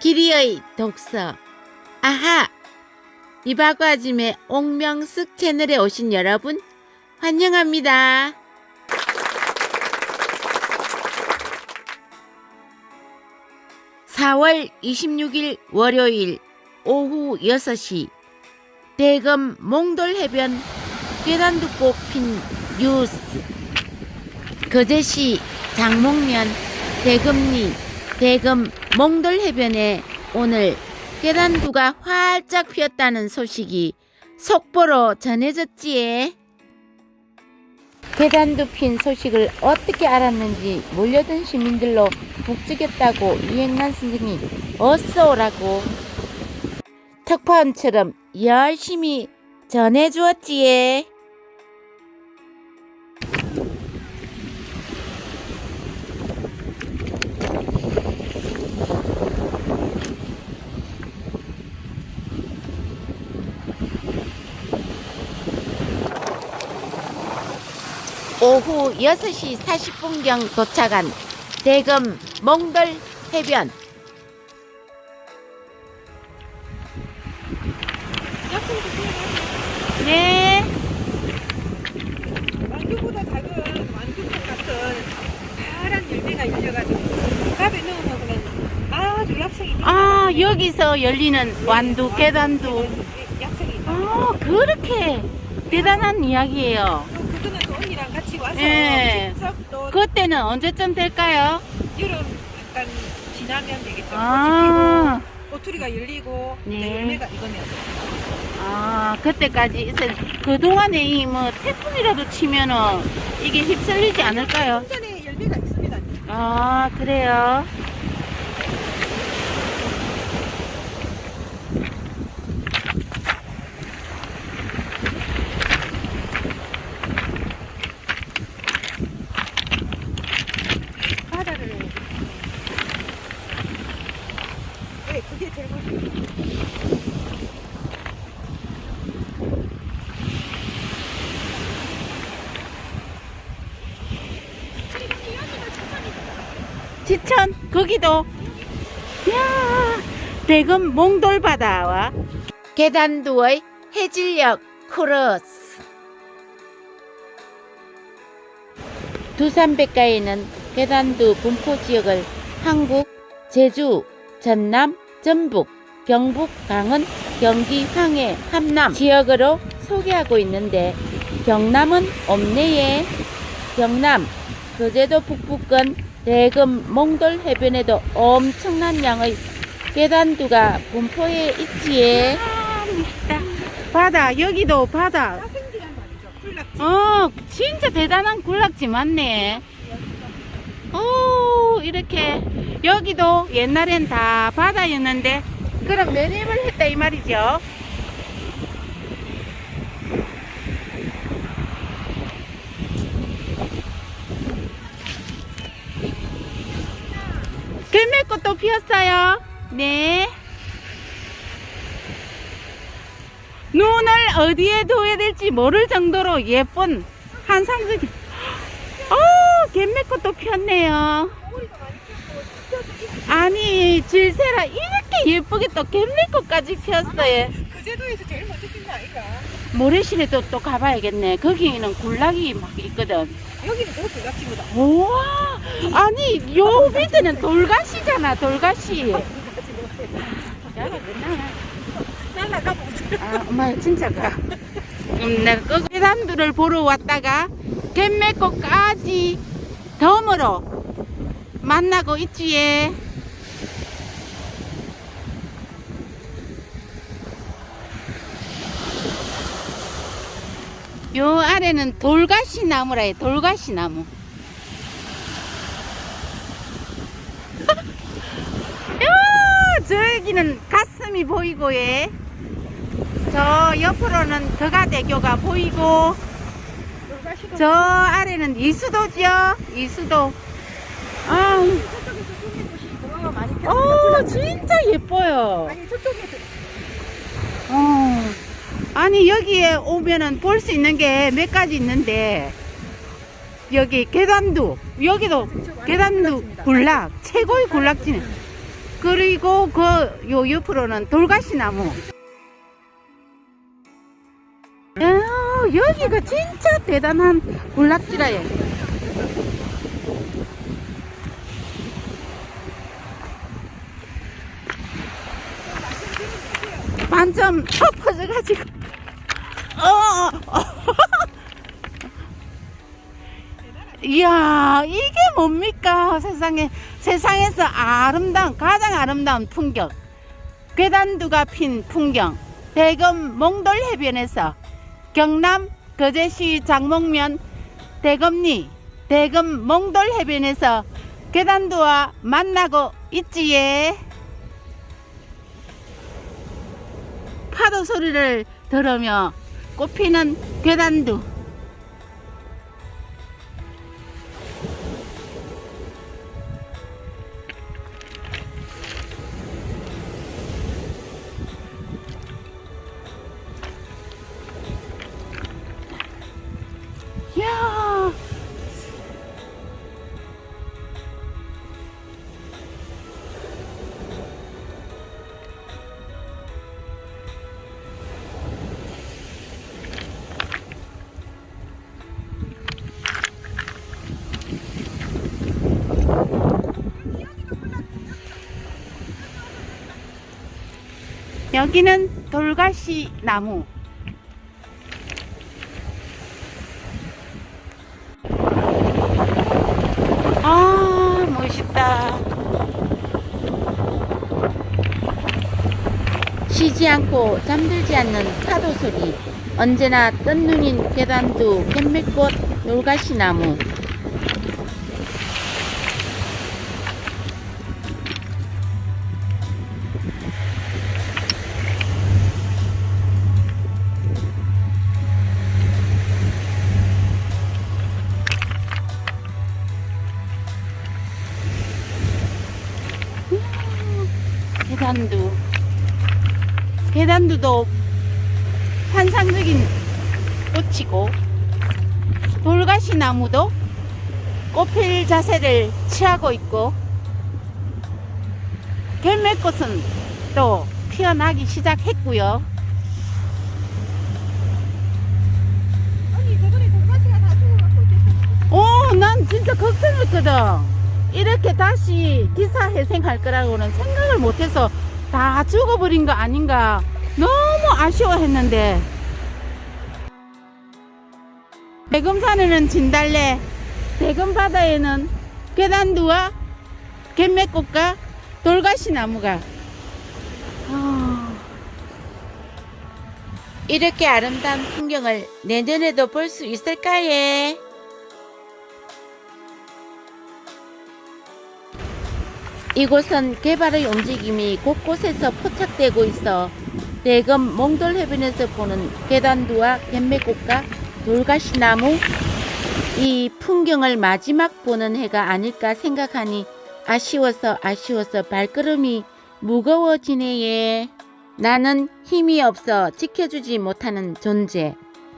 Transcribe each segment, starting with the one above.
길이의 독서. 아하! 이바과짐의 옥명숙 채널에 오신 여러분 환영합니다. (4월 26일) 월요일 오후 6시 대검 몽돌 해변 계단도 꽃핀 뉴스. 거제시 장목면 대금리 대금 몽돌 해변에 오늘 계란두가 활짝 피었다는 소식이 속보로 전해졌지에. 계단두 핀 소식을 어떻게 알았는지 몰려든 시민들로 북적였다고 유행난 선생이 어서 오라고 특파원처럼 열심히 전해주었지에 오후 6시 40분경 도착한 대금 몽돌 해변. 네. 완두보다 작은 완두콩 같은 파란 열매가 열려가지고 밥에 넣어 먹으면 아주 약성이 아 여기서 열리는 완두 계단두 약성이 아 그렇게 대단한 이야기예요 와서 예. 직접 또 그때는 언제쯤 될까요? 여름 약간 지나면 되겠죠 아, 꼬투리가 열리고 네. 이제 열매가 익으면 아 그때까지 있을 그동안에 이 뭐 태풍이라도 치면은 이게 휩쓸리지 않을까요? 전에 열매가 있습니다 아 그래요 바다를 네 그게 제일 지천 거기도. 야 대금 몽돌바다와 계단두의 해질녘 크로스. 두산백가에는 계단두 분포 지역을 한국, 제주, 전남, 전북, 경북, 강원, 경기, 황해, 함남 지역으로 소개하고 있는데 경남은 없네예. 경남, 거제도 북부권 대금 몽돌 해변에도 엄청난 양의 계단두가 분포해 있지에. 바다 여기도 바다. 어 진짜 대단한 군락지 많네. 오 이렇게 여기도 옛날엔 다 바다였는데 그럼 매립을 했다 이 말이죠. 들매꽃도 피었어요. 네. 눈을 어디에 둬야 될지 모를 정도로 예쁜 한상수기. 어, 갯매꽃도 피었네요. 아니, 질세라 이렇게 예쁘게 또 갯매꽃까지 피었어요. 그 제도에서 제일 먼저 핀거 아이가 모래시내도 또 가봐야겠네. 거기는 굴락이 막 있거든. 여기는 더 굴락지보다 우와, 아니, 요 밑에는 돌가시잖아, 돌가시. 날아가 못 아, 엄마 진짜 가. 음, 내가 그 계단들을 보러 왔다가 갯매꽃까지 덤으로 만나고 있지에. 요 아래는 돌가시 나무라 해, 돌가시 나무. 야, 저기는 가슴이 보이고, 예. 저 옆으로는 더가대교가 보이고 저 아래는 이수도지요 이수도 아, 저쪽에서 뚱이꽃이 더 많이 오 폈 어요 진짜 예뻐요 아니 저쪽에서 어. 아니 여기에 오면은 볼 수 있는 게 몇 가지 있는데 여기 계단도 여기도 계단도 굴락 최고의 굴락지네 그리고 그 요 옆으로는 돌가시 나무. 야, 여기가 진짜 대단한 군락지라예. 턱 퍼져가지고. 어, 어. 이야, 이게 뭡니까? 세상에, 세상에서 아름다운, 가장 아름다운 풍경. 괴단두가 핀 풍경. 대검 몽돌 해변에서 경남 거제시 장목면 대검리 대검 몽돌 해변에서 괴단두와 만나고 있지예. 파도 소리를 들으며 꽃피는 괴단두. 여기는 돌가시 나무. 아, 멋있다. 쉬지 않고 잠들지 않는 파도 소리 언제나 뜬 눈인 계단두 갯맥꽃 놀가시 나무 계단두도 환상적인 꽃이고, 돌가시 나무도 꽃필 자세를 취하고 있고, 결매꽃은 또 피어나기 시작했고요. 아니 저번에 돈가스가 다 죽어갖고 어쨌든 오, 난 진짜 걱정했거든. 이렇게 다시 기사 회생할 거라고는 생각을 못해서 다 죽어버린 거 아닌가. 너무 아쉬워했는데. 대금산에는 진달래, 대금바다에는 계단두와 갯매꽃과 돌가시 나무가. 아, 이렇게 아름다운 풍경을 내년에도 볼 수 있을까예? 이곳은 개발의 움직임이 곳곳에서 포착되고 있어 대검 몽돌 해변에서 보는 계단두와 갯매꽃과 돌가시나무 이 풍경을 마지막 보는 해가 아닐까 생각하니 아쉬워서 아쉬워서 발걸음이 무거워지네예. 나는 힘이 없어 지켜주지 못하는 존재.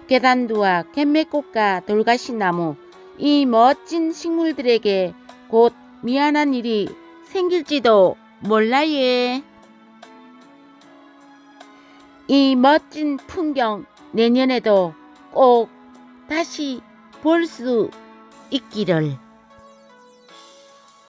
계단두와 갯매꽃과 돌가시나무 이 멋진 식물들에게 곧 미안한 일이 생길지도 몰라예. 이 멋진 풍경 내년에도 꼭 다시 볼 수 있기를.